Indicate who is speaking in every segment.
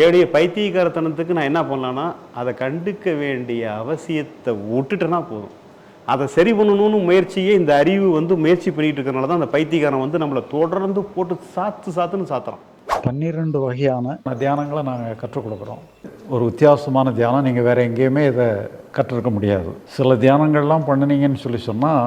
Speaker 1: என்னுடைய பைத்தியக்காரத்தனத்துக்கு நான் என்ன பண்ணலான்னா அதை கண்டுக்க வேண்டிய அவசியத்தை விட்டுட்டேன்னா போதும். அதை சரி பண்ணணும்னு முயற்சியே இந்த அறிவு வந்து முயற்சி பண்ணிட்டு இருக்கிறனால தான் அந்த பைத்தியக்காரன் வந்து நம்மளை தொடர்ந்து போட்டு சாத்து சாத்துன்னு சாத்துறான்.
Speaker 2: பன்னிரெண்டு வகையான தியானங்களை நாங்கள் கற்றுக் கொடுக்குறோம். ஒரு வித்தியாசமான தியானம் நீங்கள் வேறு எங்கேயுமே இதை கற்றுருக்க முடியாது. சில தியானங்கள்லாம் பண்ணினீங்கன்னு சொல்லி சொன்னால்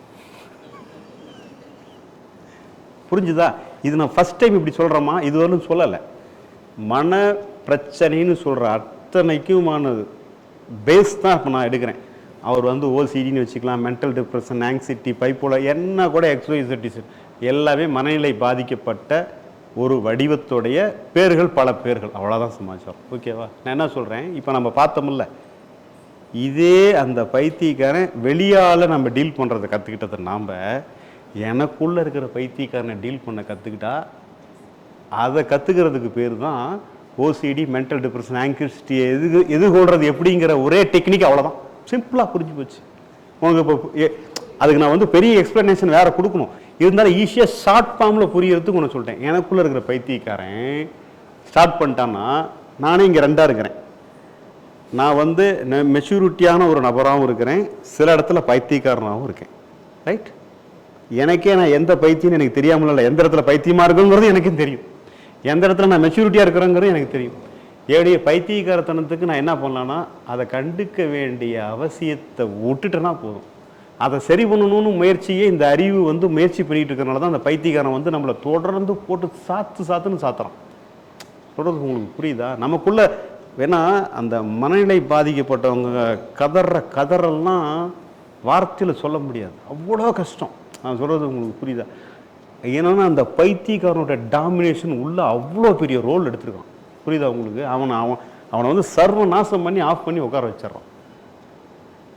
Speaker 1: புரிஞ்சுதா? இது நான் ஃபஸ்ட் டைம் இப்படி சொல்கிறேமா இதுவரையும் சொல்லலை. மன பிரச்சனைன்னு சொல்கிற அத்தனைக்குமானது. பேஸ் தான் இப்போ நான் எடுக்கிறேன். அவர் வந்து ஓசிடின்னு வச்சுக்கலாம் மென்டல் டிப்ரெஷன் ஆங்ஸைட்டி பைப்போல என்ன கூட எக்ஸோசிட்டிஸ் எல்லாமே மனநிலை பாதிக்கப்பட்ட ஒரு வடிவத்துடைய பேர்கள் பல பேர்கள். அவ்வளோதான் சமாச்சாரம். ஓகேவா நான் என்ன சொல்கிறேன் இப்போ நம்ம பார்த்தோம்ல. இதே அந்த பைத்தியக்காரன் வெளியால் நம்ம டீல் பண்ணுறதை கற்றுக்கிட்டதை நாம் எனக்குள்ளே இருக்கிற பைத்தியக்காரனை டீல் பண்ண கற்றுக்கிட்டா அதை கற்றுக்கிறதுக்கு பேர் தான் ஓசிடி மென்டல் டிப்ரெஷன் ஆங்கிஸ்டி எது எதிர்கொள்கிறது எப்படிங்கிற ஒரே டெக்னிக் அவ்வளோதான் சிம்பிளாக புரிஞ்சு போச்சு. உங்களுக்கு இப்போ அதுக்கு நான் வந்து பெரிய எக்ஸ்ப்ளனேஷன் வேறு கொடுக்கணும். இருந்தாலும் ஈஸியாக ஷார்ட் ஃபார்மில் புரியறதுக்கு ஒன்று சொல்லிட்டேன். எனக்குள்ளே இருக்கிற பைத்தியக்காரன் ஸ்டார்ட் பண்ணிட்டான்னா நானே இங்கே ரெண்டாக இருக்கிறேன். நான் வந்து மெச்சூரிட்டியான ஒரு நபராகவும் இருக்கிறேன். சில இடத்துல பைத்தியக்காரனாகவும் இருக்கேன். ரைட் எனக்கே நான் எந்த பைத்தியம் எனக்கு தெரியாமல் இல்லை எந்த இடத்துல பைத்தியமாக இருக்குங்கிறது எனக்கும் தெரியும். எந்த இடத்துல நான் மெச்சூரிட்டியாக இருக்கிறேங்கிறது எனக்கு தெரியும். என்னுடைய பைத்தியக்காரத்தனத்துக்கு நான் என்ன பண்ணலான்னா அதை கண்டுக்க வேண்டிய அவசியத்தை விட்டுட்டேன்னா போதும். அதை சரி பண்ணணும்னு முயற்சியே இந்த அறிவு வந்து முயற்சி பண்ணிகிட்டு இருக்கிறனால தான் அந்த பைத்தியக்காரன் வந்து நம்மளை தொடர்ந்து போட்டு சாத்து சாத்துன்னு சாத்துறான். தொடர்ந்து உங்களுக்கு புரியுதா? நமக்குள்ள வேணா அந்த மனநிலை பாதிக்கப்பட்டவங்க கதற கதறெல்லாம் வார்த்தையில் சொல்ல முடியாது. அவ்வளோ கஷ்டம். நான் சொல்கிறது உங்களுக்கு புரியுதா? ஏன்னா அந்த பைத்தியக்காரனோட டாமினேஷன் உள்ள அவ்வளோ பெரிய ரோல் எடுத்திருக்கான். புரியுதா உங்களுக்கு? அவனை அவன் அவனை வந்து சர்வ நாசம் பண்ணி ஆஃப் பண்ணி உட்கார வச்சிடறான்.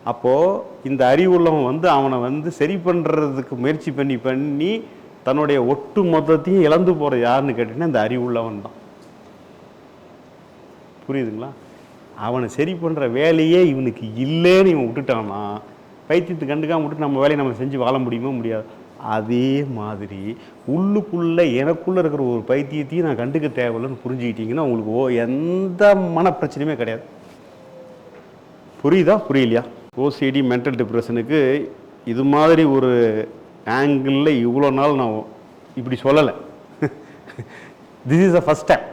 Speaker 1: அப்போது இந்த அறிவுள்ளவன் வந்து அவனை வந்து சரி பண்ணுறதுக்கு முயற்சி பண்ணி பண்ணி தன்னுடைய ஒட்டு மொத்தத்தையும் இழந்து போகிற யாருன்னு கேட்டிங்கன்னா இந்த அறிவுள்ளவன் தான். புரியுதுங்களா? அவனை சரி பண்ணுற வேலையே இவனுக்கு இல்லைன்னு இவன் விட்டுட்டான்னா பைத்தியத்தை கண்டுக்காம விட்டு நம்ம வேலையை நம்ம செஞ்சு வாழ முடியுமோ முடியாது. அதே மாதிரி உள்ளுக்குள்ளே எனக்குள்ளே இருக்கிற ஒரு பைத்தியத்தையும் நான் கண்டுக்க தேவையில்லைன்னு புரிஞ்சுக்கிட்டிங்கன்னா உங்களுக்கு ஓ எந்த மன பிரச்சனையுமே கிடையாது. புரியுதா? புரியலையா? ஓசிடி மென்டல் டிப்ரெஷனுக்கு இது மாதிரி ஒரு ஆங்கிளில் இவ்வளோ நாள் நான் இப்படி சொல்லலை. This is a first time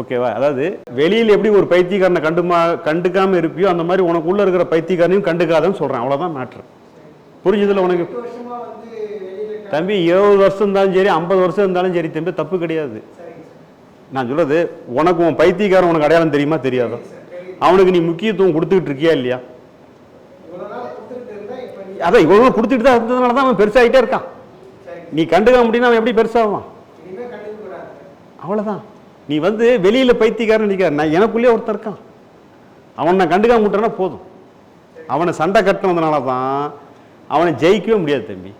Speaker 1: ஓகேவா? அதாவது வெளியில் எப்படி ஒரு பைத்தியக்காரனை கண்டுமா கண்டுக்காமல் இருப்பியோ அந்த மாதிரி உனக்குள்ளே இருக்கிற பைத்தியக்காரனையும் கண்டுக்காதன்னு சொல்கிறேன் அவ்வளோதான் மேட்ரு புரிஞ்சதில் உனக்கு? தம்பி இருபது வருஷம் இருந்தாலும் சரி ஐம்பது வருஷம் இருந்தாலும் சரி தம்பி தப்பு கிடையாது. நான் சொல்கிறது உனக்கு உன் பைத்தியக்காரன் உனக்கு அடையாளம் தெரியுமா தெரியாதோ? அவனுக்கு நீ முக்கியத்துவம் கொடுத்துக்கிட்டு இருக்கியா இல்லையா? அதான் இவ்வளோ கொடுத்துட்டு தான் இருந்ததுனால தான் அவன் பெருசாகிட்டே இருக்கான். நீ கண்டுக்க முடியும்னா அவன் எப்படி
Speaker 3: பெருசாகுவான்
Speaker 1: அவ்வளோதான் நீ வந்து வெளியில் பைத்தியக்காரன் நிற்கிற நான் எனக்குள்ளேயே ஒருத்தன் இருக்கான். அவனை நான் கண்டுக்காம விட்டேன்னா போதும். அவனை சண்டை கட்டினதுனால தான் அவனை ஜெயிக்கவே முடியாது தம்பி.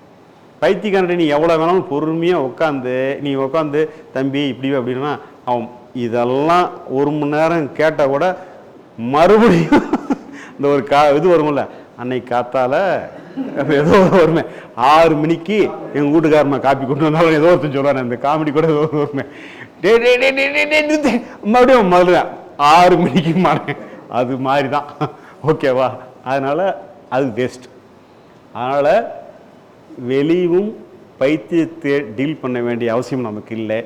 Speaker 1: பைத்தியக்காரன் நீ எவ்வளோ வேணாலும் பொறுமையாக உட்காந்து நீ உட்காந்து தம்பி இப்படி அப்படின்னா அவன் இதெல்லாம் ஒரு மணி நேரம் கேட்டால் கூட மறுபடியும் இந்த ஒரு கா இது வரும்ல அன்னைக்கு காத்தால ஏதோ வருமே ஆறு மணிக்கு எங்கள் வீட்டுக்காரம்மா காப்பி கொண்டு வந்தாலும் ஏதோ ஒருத்தன் சொல்லுவானே இந்த காமெடி கூட ஏதோ வருமே டே டே டே டே டே டே மறுபடியும் முதல்ல ஆறு மணிக்கு மாறேன் அது மாதிரி தான் ஓகேவா அதனால் அது வேஸ்ட் அதனால் வெளியும் பைத்தியத்தை டீல் பண்ண வேண்டிய அவசியம் நமக்கு இல்லை.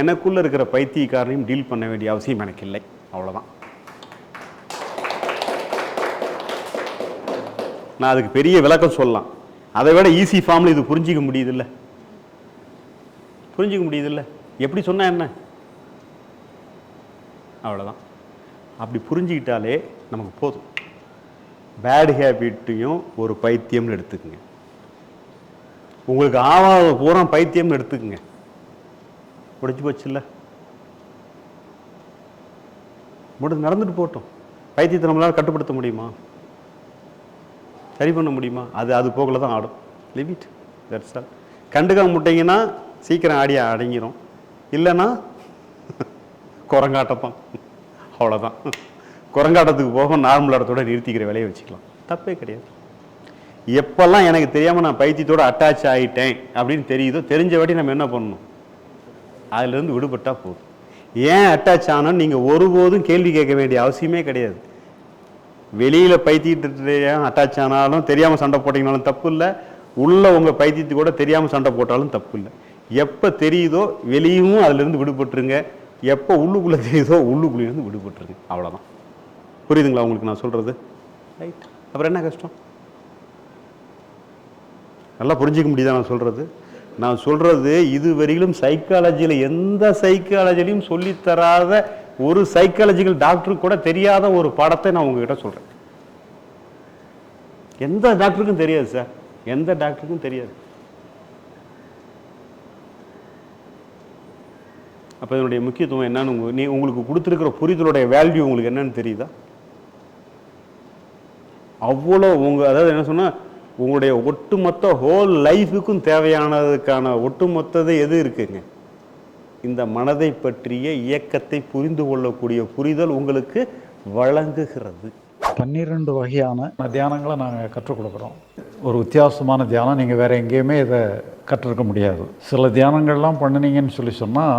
Speaker 1: எனக்குள்ளே இருக்கிற பைத்தியக்காரனையும் டீல் பண்ண வேண்டிய அவசியம் எனக்கு இல்லை. அவ்வளோதான் நான் அதுக்கு பெரிய விளக்கம் சொல்லலாம். அதை விட ஈஸி ஃபார்மில் இது புரிஞ்சிக்க முடியுதில்ல? புரிஞ்சிக்க முடியுதில்லை? எப்படி சொன்னால் என்ன? அவ்வளோதான் அப்படி புரிஞ்சுக்கிட்டாலே நமக்கு போதும். பேட் ஹேபிட்டையும் ஒரு பைத்தியம்னு எடுத்துக்கோங்க. உங்களுக்கு ஆவாத பூரா பைத்தியம்னு எடுத்துக்கோங்க. பிடிச்சி போச்சுல்ல? முடிஞ்சு நடந்துட்டு போகட்டும். பைத்தியத்தை நம்மளால் கட்டுப்படுத்த முடியுமா? சரி பண்ண முடியுமா? அது அது போகல தான் ஆடும் லிமிட் தட்ஸ் ஆல் கண்டுக்காம முட்டிங்கன்னா சீக்கிரம் ஆடியா அடங்கிடும் இல்லைன்னா குரங்காட்டத்தான் அவ்வளோதான் குரங்காட்டத்துக்கு போக நார்மல் இடத்தோட நிறுத்திக்கிற வேலையை வச்சுக்கலாம். தப்பே கிடையாது. எப்போல்லாம் எனக்கு தெரியாமல் நான் பைத்தியத்தோட அட்டாச் ஆகிட்டேன் அப்படின்னு தெரியுதோ தெரிஞ்ச வாட்டி நம்ம என்ன பண்ணணும்? அதுலேருந்து விடுபட்டால் போதும். ஏன் அட்டாச் ஆனால் நீங்கள் ஒருபோதும் கேள்வி கேட்க வேண்டிய அவசியமே கிடையாது. வெளியில் பைத்தியத்து அட்டாச் ஆனாலும் தெரியாமல் சண்டை போட்டிங்கனாலும் தப்பு இல்லை. உள்ளே உங்கள் பைத்தியத்து கூட தெரியாமல் சண்டை போட்டாலும் தப்பு இல்லை. எப்போ தெரியுதோ வெளியும் அதிலிருந்து விடுபட்டுருங்க. எப்போ உள்ளுக்குள்ளே தெரியுதோ உள்ளுக்குள்ளேருந்து விடுபட்டுருங்க. அவ்வளோதான் புரியுதுங்களா உங்களுக்கு நான் சொல்கிறது ரைட் அப்புறம் என்ன கஷ்டம்? நல்லா புரிஞ்சிக்க முடியுதா நான் சொல்கிறது நான் சொல்கிறது இதுவரையிலும் சைக்காலஜியில் எந்த சைக்காலஜிலையும் சொல்லித்தராத ஒரு சைக்காலஜிக்கல் டாக்டருக்கு கூட தெரியாத ஒரு பாடத்தை நான் உங்ககிட்ட சொல்கிறேன் எந்த டாக்டருக்கும் தெரியாது சார் எந்த டாக்டருக்கும் தெரியாது. அப்போ இதனுடைய முக்கியத்துவம் என்னன்னு நீ உங்களுக்கு கொடுத்துருக்கிற புரிதலுடைய வேல்யூ உங்களுக்கு என்னன்னு தெரியுதா? அவ்வளோ உங்கள் அதாவது என்ன சொன்னால் உங்களுடைய ஒட்டுமொத்த ஹோல் லைஃபுக்கும் தேவையானதுக்கான ஒட்டுமொத்தது எது இருக்குங்க? இந்த மனதை பற்றிய இயக்கத்தை புரிந்து கொள்ளக்கூடிய புரிதல் உங்களுக்கு வழங்குகிறது.
Speaker 2: பன்னிரெண்டு வகையான தியானங்களை நாங்கள் கற்றுக் கொடுக்குறோம். ஒரு வித்தியாசமான தியானம் நீங்கள் வேறு எங்கேயுமே இதை கற்றுருக்க முடியாது. சில தியானங்கள்லாம் பண்ணினீங்கன்னு சொல்லி சொன்னால்